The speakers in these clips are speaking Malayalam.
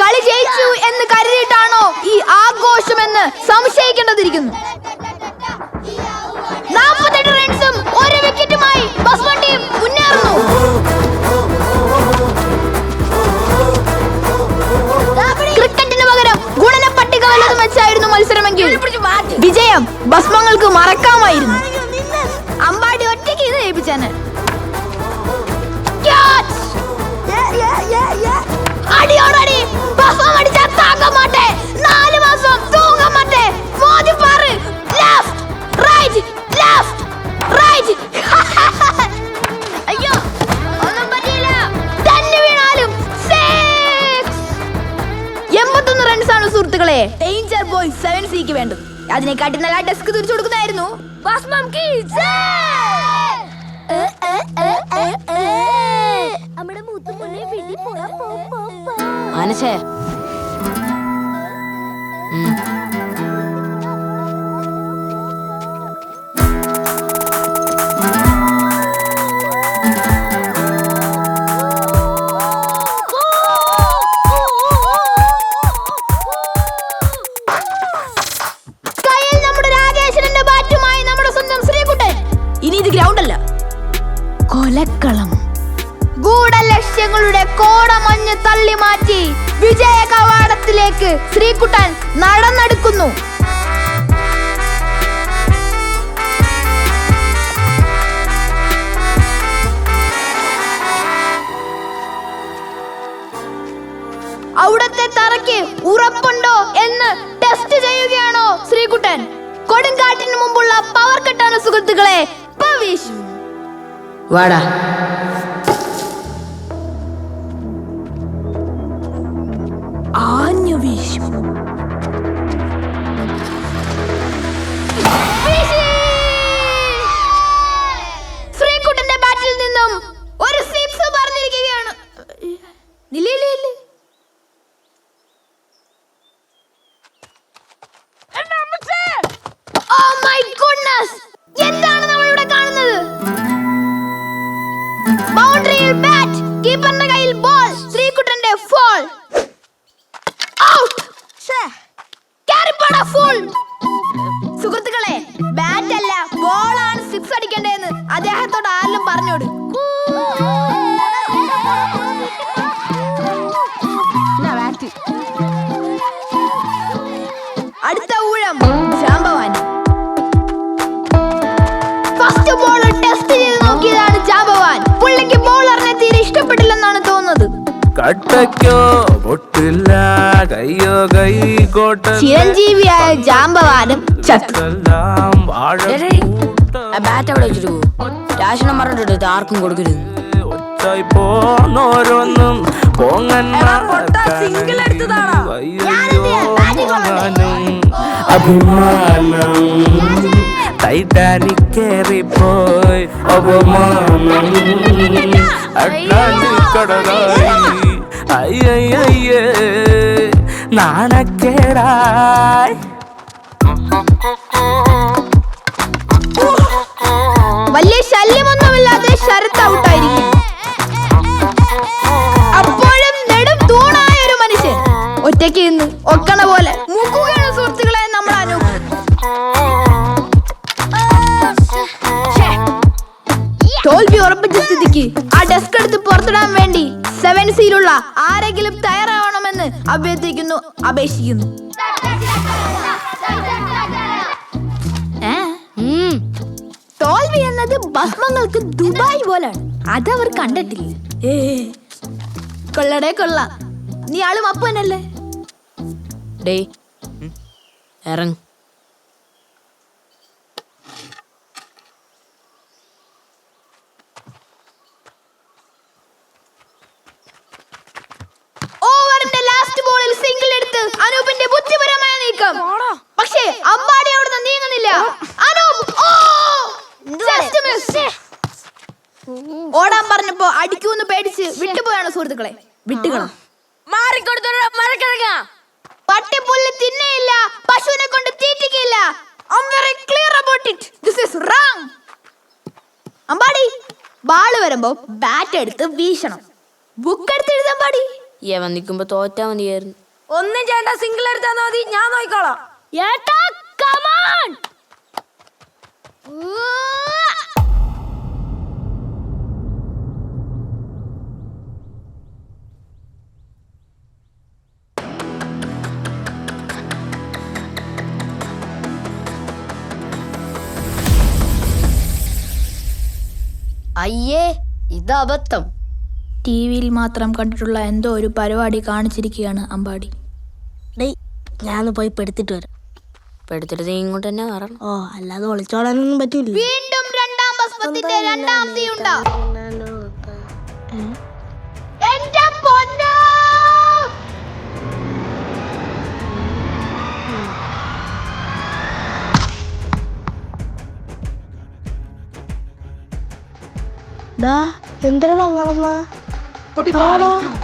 കളി ജയിച്ചു എന്ന് കരുതിയിട്ടാണോ ഈ ആഘോഷമെന്ന് സംശയിക്കേണ്ടതിരിക്കുന്നു. റൺസും ഒരു വിക്കറ്റുമായി ടീം മുന്നേറുന്നു. ഗുണന വിജയം ഭസ്മങ്ങൾക്ക് മറക്കാമായിരുന്നു. അമ്പാടി ഒറ്റയ്ക്ക് ഇത് ജയിപ്പിച്ചേനെ. Catch! അടിയോടടി. ഭസ്മം അടിച്ചാൽ താങ്ങാൻ മാട്ടെ. നാല് മാസം തൂങ്ങാൻ മാട്ടെ. മോദി പാറ്. ലെഫ്റ്റ് റൈറ്റ് ലെഫ്റ്റ് റൈറ്റ് അയ്യോ ഒന്നും തന്നെ വീണാലും six. എൺപത്തൊന്ന് റൺസ് ആണ് സുഹൃത്തുക്കളെ. ഡേഞ്ചർ ബോയ് സെവൻ സിക്ക് വേണ്ടത്. അതിനെക്കാട്ടി നല്ല ഡെസ്ക് തിരിച്ചു കൊടുക്കുന്നതായിരുന്നു. നമ്മുടെ മുത്തുമുന്നെ പിടി പോടാ പോ പോ പോ மனுஷ ம். ഗൂഢലക്ഷ്യങ്ങളുടെ കോടമഞ്ഞ് തള്ളി മാറ്റി വിജയ കവാടത്തിലേക്ക് ശ്രീകുട്ടൻ നടന്നെടുക്കുന്നു. അവിടത്തെ തറയ്ക്ക് ഉറപ്പുണ്ടോ എന്ന് ടെസ്റ്റ് ചെയ്യുകയാണോ ശ്രീകുട്ടൻ? കൊടുങ്കാറ്റിന് മുമ്പുള്ള പവർ കട്ടാണ് സുഹൃത്തുക്കളെ വാടാ. ആഞ്ഞു വീശു ബാറ്റിൽ നിന്നും ഒരു സിക്സ് പറഞ്ഞിരിക്കുകയാണ്! എന്താണ് നമ്മൾ ഇവിടെ കാണുന്നത്? ബൗണ്ടറിയിൽ ബാറ്റ് ഇഷ്ടപ്പെട്ടില്ലെന്നാണ് തോന്നുന്നത്. കട്ടയ്ക്കോ പൊട്ടില്ല കയ്യോ കൈ കോട്ട ചിരഞ്ജീവിയായ ജാമ്പവാനും ബാറ്റ് അവിടെ വെച്ചിട്ട് രാശനം പറഞ്ഞിട്ടുണ്ട് ആർക്കും കൊടുക്കരുത്. പോന്നോരോന്നും അഭിമാനം. ടൈറ്റാനിക് കേറിപ്പോയി അപമാനം അറ്റ്ലാന്റിക് കടലായി അയ്യയ്യേ നാണക്കേടായി. വലിയ ശല്യമൊന്നുമില്ലാതെ ശരത്ത് ഔട്ടായിരിക്കും ആരെങ്കിലും തയ്യാറാവണമെന്ന് അഭ്യർത്ഥിക്കുന്നു അപേക്ഷിക്കുന്നു. തോൽവി എന്നത് ഭസ്മങ്ങൾക്ക് ദുബായ് പോലാണ്. അതവർ കണ്ടിട്ടില്ല? ഏ കൊള്ളടേ കൊള്ളാം. നീ ആളും അപ്പനല്ലേ? ഡേ ഇറങ്ങ് ഓവറിന്റെ ലാസ്റ്റ് ബോളിൽ സിംഗിൾ എടുത്ത് അനൂപിന്റെ ബുദ്ധിപരമായ നീക്കം പക്ഷേ അമ്പാടി അവിടുന്ന് നീങ്ങുന്നില്ല. അനൂപ് ഓ. ഓടാൻ പറഞ്ഞപ്പോ അടിക്കൂന്ന് പേടിച്ച് വിട്ടുപോയാണ് സുഹൃത്തുക്കളെ. വിട്ടുകളാം. പട്ടിപ്പുല്ല് തിന്നയില്ല. പശുവിനെ കൊണ്ട് തീറ്റിക്കില്ല. അമ്പാടി ബാൾ വരുമ്പോ ബാറ്റ് എടുത്ത് വീശണം. ബുക്ക് എടുത്ത് എഴുതാൻ പാടി യവൻ നിൽക്കുമ്പോ തോറ്റാ മതിയായിരുന്നു. ഒന്നും ചെയ്യണ്ട സിംഗിൾ എടുത്താ മതി. ഞാൻ നോക്കിക്കോളാം. ഏട്ടാ കമോൺ അയ്യേ ഇത് അബദ്ധം. ടി വിയിൽ മാത്രം കണ്ടിട്ടുള്ള എന്തോ ഒരു പരിപാടി കാണിച്ചിരിക്കുകയാണ് അമ്പാടി. ഡേയ് ഞാനൊന്ന് പോയി പെടുത്തിട്ട് വരാം. പെടുത്തിട്ട് നീ ഇങ്ങോട്ട് തന്നെ വരണം. ഓ അല്ലാതെ ഒളിച്ചോടാനൊന്നും പറ്റൂല. വീണ്ടും രണ്ടാം ഭസ്മത്തിന്റെ രണ്ടാം എന്തിനാ നടന്ന? 到底 đi!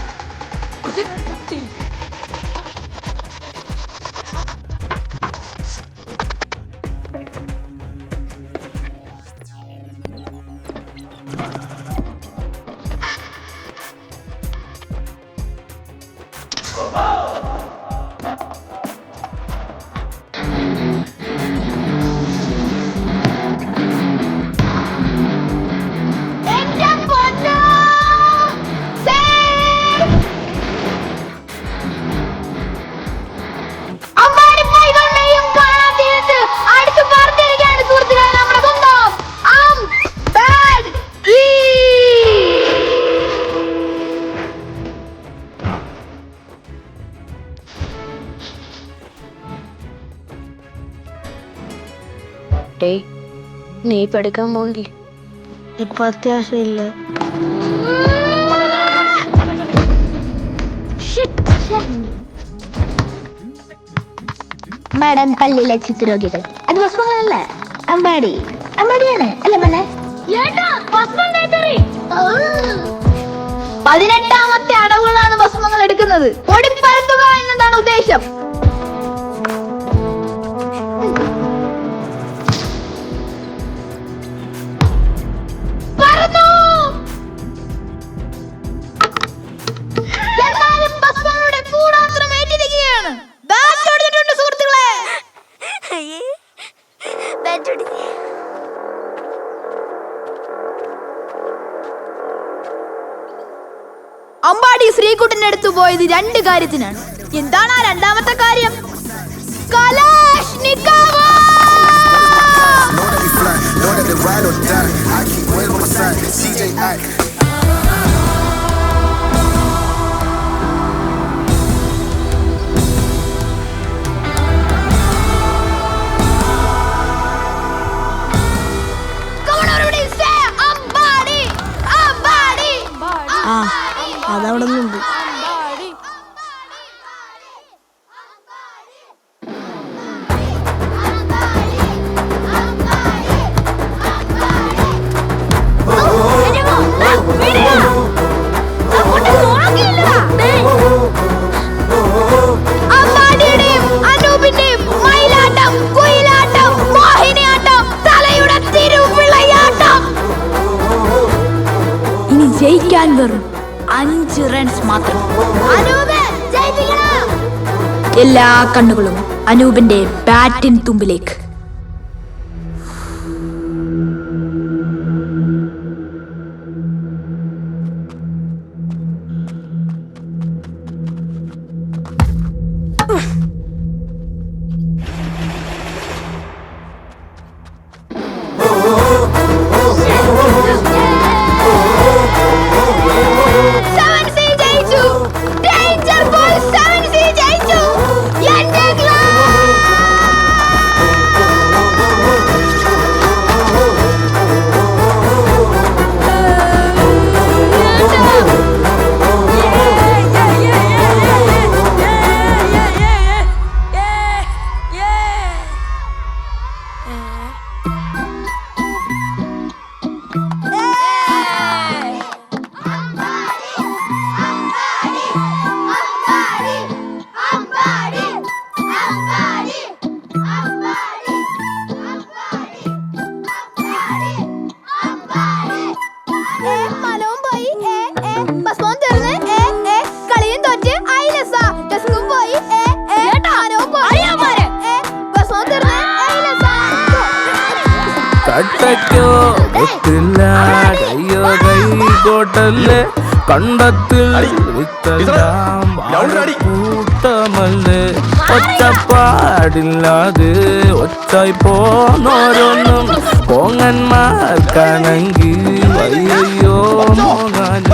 ഡേയ് നീ പഠിക്കാൻ പോകില്ല ഇപ്പൊ അത്യാവശ്യം ഇല്ല മാഡം പള്ളിയിലെ ചിത്രരോഗികൾ. അത് ഭസ്മങ്ങളല്ല അമ്പാടി. അമ്പാടിയാണ്. അല്ല മനെ? പതിനെട്ടാമത്തെ അടവുകളാണ് ഭസ്മങ്ങൾ എടുക്കുന്നത്. ഓടിപ്പരത്തുക എന്നതാണ് ഉദ്ദേശം. അടുത്ത് രണ്ട് കാര്യത്തിനാണ്. എന്താണ് ആ രണ്ടാമത്തെ കാര്യം? അതവിടെ Know എല്ലാ കണ്ണുകളും അനൂപിന്റെ ബാറ്റിൻ തുമ്പിലേക്ക്. കട്ടയ്ക്കോ ഒത്തില്ല കയ്യോ കൈ കോട്ടല്ലേ? കണ്ടത്തിൽ വിത്തലാം കൂട്ടമല്ലേ ഒറ്റപ്പാടില്ലാതെ ഒറ്റായി പോന്നോരൊന്നും പോങ്ങന്മാർക്കാണെങ്കിൽ അയ്യോ മോങ്ങാനും